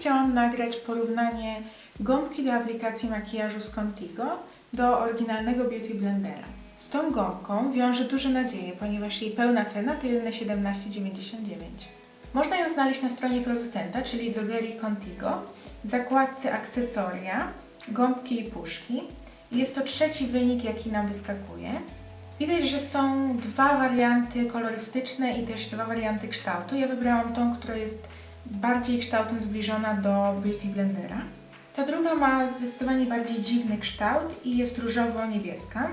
chciałam nagrać porównanie gąbki do aplikacji makijażu z Contigo do oryginalnego Beauty Blendera. Z tą gąbką wiąże duże nadzieje, ponieważ jej pełna cena to jedyne 17,99. Można ją znaleźć na stronie producenta, czyli drogerii Contigo, w zakładce akcesoria, gąbki i puszki. Jest to trzeci wynik, jaki nam wyskakuje. Widać, że są dwa warianty kolorystyczne i też dwa warianty kształtu. Ja wybrałam tą, która jest bardziej kształtem zbliżona do Beauty Blendera. Ta druga ma zdecydowanie bardziej dziwny kształt i jest różowo-niebieska.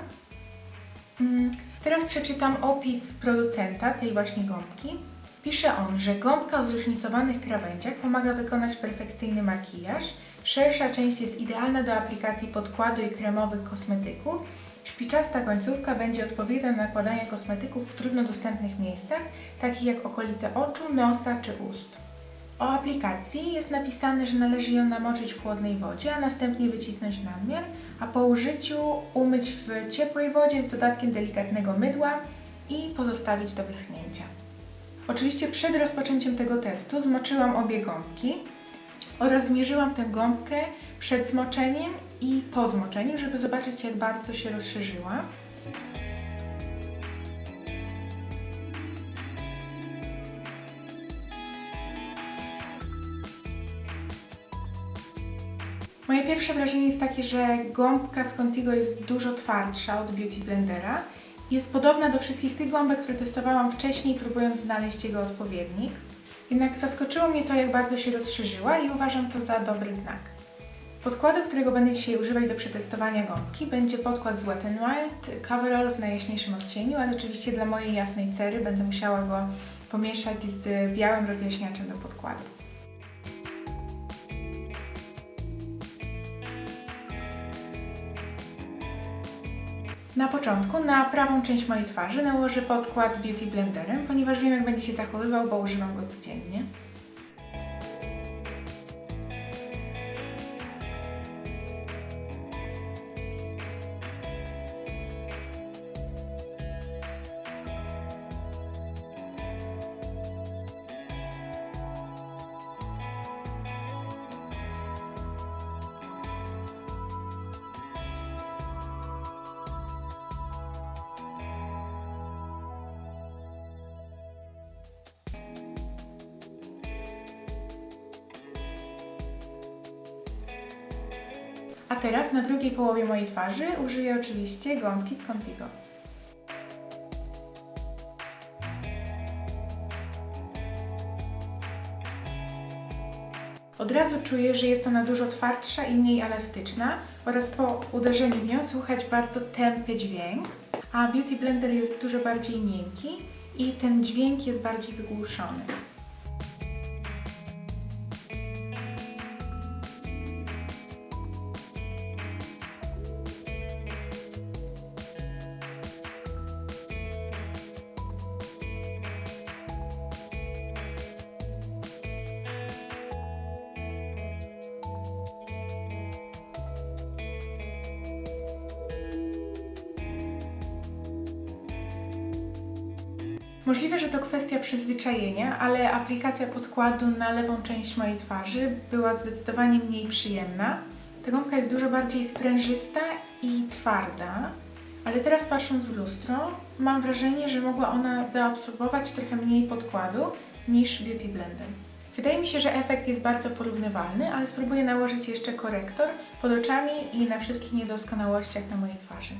Mm, Teraz przeczytam opis producenta tej właśnie gąbki. Pisze on, że gąbka o zróżnicowanych krawędziach pomaga wykonać perfekcyjny makijaż. Szersza część jest idealna do aplikacji podkładu i kremowych kosmetyków. Szpiczasta końcówka będzie odpowiednia do nakładania kosmetyków w trudno dostępnych miejscach, takich jak okolice oczu, nosa czy ust. O aplikacji jest napisane, że należy ją namoczyć w chłodnej wodzie, a następnie wycisnąć nadmiar, a po użyciu umyć w ciepłej wodzie z dodatkiem delikatnego mydła i pozostawić do wyschnięcia. Oczywiście przed rozpoczęciem tego testu zmoczyłam obie gąbki oraz zmierzyłam tę gąbkę przed zmoczeniem i po zmoczeniu, żeby zobaczyć jak bardzo się rozszerzyła. Moje pierwsze wrażenie jest takie, że gąbka z Contigo jest dużo twardsza od Beauty Blendera. Jest podobna do wszystkich tych gąbek, które testowałam wcześniej, próbując znaleźć jego odpowiednik. Jednak zaskoczyło mnie to, jak bardzo się rozszerzyła i uważam to za dobry znak. Podkładu, którego będę dzisiaj używać do przetestowania gąbki, będzie podkład z Wet n Wild Coverall w najjaśniejszym odcieniu, ale oczywiście dla mojej jasnej cery będę musiała go pomieszać z białym rozjaśniaczem do podkładu. Na początku na prawą część mojej twarzy nałożę podkład Beauty Blenderem, ponieważ wiem jak będzie się zachowywał, bo używam go codziennie. A teraz na drugiej połowie mojej twarzy użyję oczywiście gąbki z Contigo. Od razu czuję, że jest ona dużo twardsza i mniej elastyczna oraz po uderzeniu w nią słychać bardzo tępy dźwięk, a Beauty Blender jest dużo bardziej miękki i ten dźwięk jest bardziej wygłuszony. Możliwe, że to kwestia przyzwyczajenia, ale aplikacja podkładu na lewą część mojej twarzy była zdecydowanie mniej przyjemna. Ta gąbka jest dużo bardziej sprężysta i twarda, ale teraz patrząc w lustro, mam wrażenie, że mogła ona zaabsorbować trochę mniej podkładu niż Beauty Blender. Wydaje mi się, że efekt jest bardzo porównywalny, ale spróbuję nałożyć jeszcze korektor pod oczami i na wszystkich niedoskonałościach na mojej twarzy.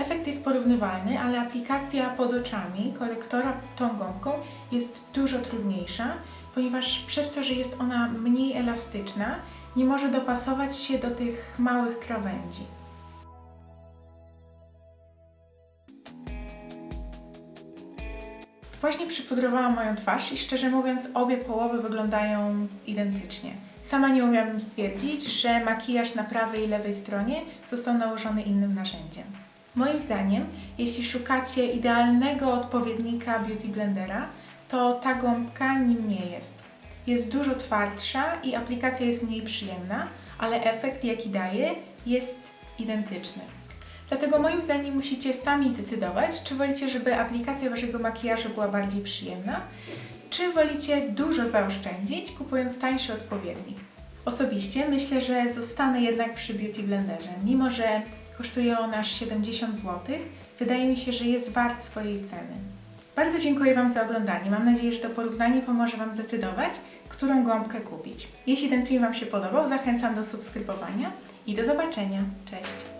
Efekt jest porównywalny, ale aplikacja pod oczami korektora tą gąbką jest dużo trudniejsza, ponieważ przez to, że jest ona mniej elastyczna, nie może dopasować się do tych małych krawędzi. Właśnie przypudrowałam moją twarz i szczerze mówiąc obie połowy wyglądają identycznie. Sama nie umiałabym stwierdzić, że makijaż na prawej i lewej stronie został nałożony innym narzędziem. Moim zdaniem, jeśli szukacie idealnego odpowiednika Beauty Blendera, to ta gąbka nim nie jest. Jest dużo twardsza i aplikacja jest mniej przyjemna, ale efekt jaki daje jest identyczny. Dlatego moim zdaniem musicie sami zdecydować, czy wolicie, żeby aplikacja Waszego makijażu była bardziej przyjemna, czy wolicie dużo zaoszczędzić, kupując tańszy odpowiednik. Osobiście myślę, że zostanę jednak przy Beauty Blenderze. Mimo, że kosztuje on aż 70 zł, wydaje mi się, że jest wart swojej ceny. Bardzo dziękuję Wam za oglądanie. Mam nadzieję, że to porównanie pomoże Wam zdecydować, którą gąbkę kupić. Jeśli ten film Wam się podobał, zachęcam do subskrybowania i do zobaczenia. Cześć!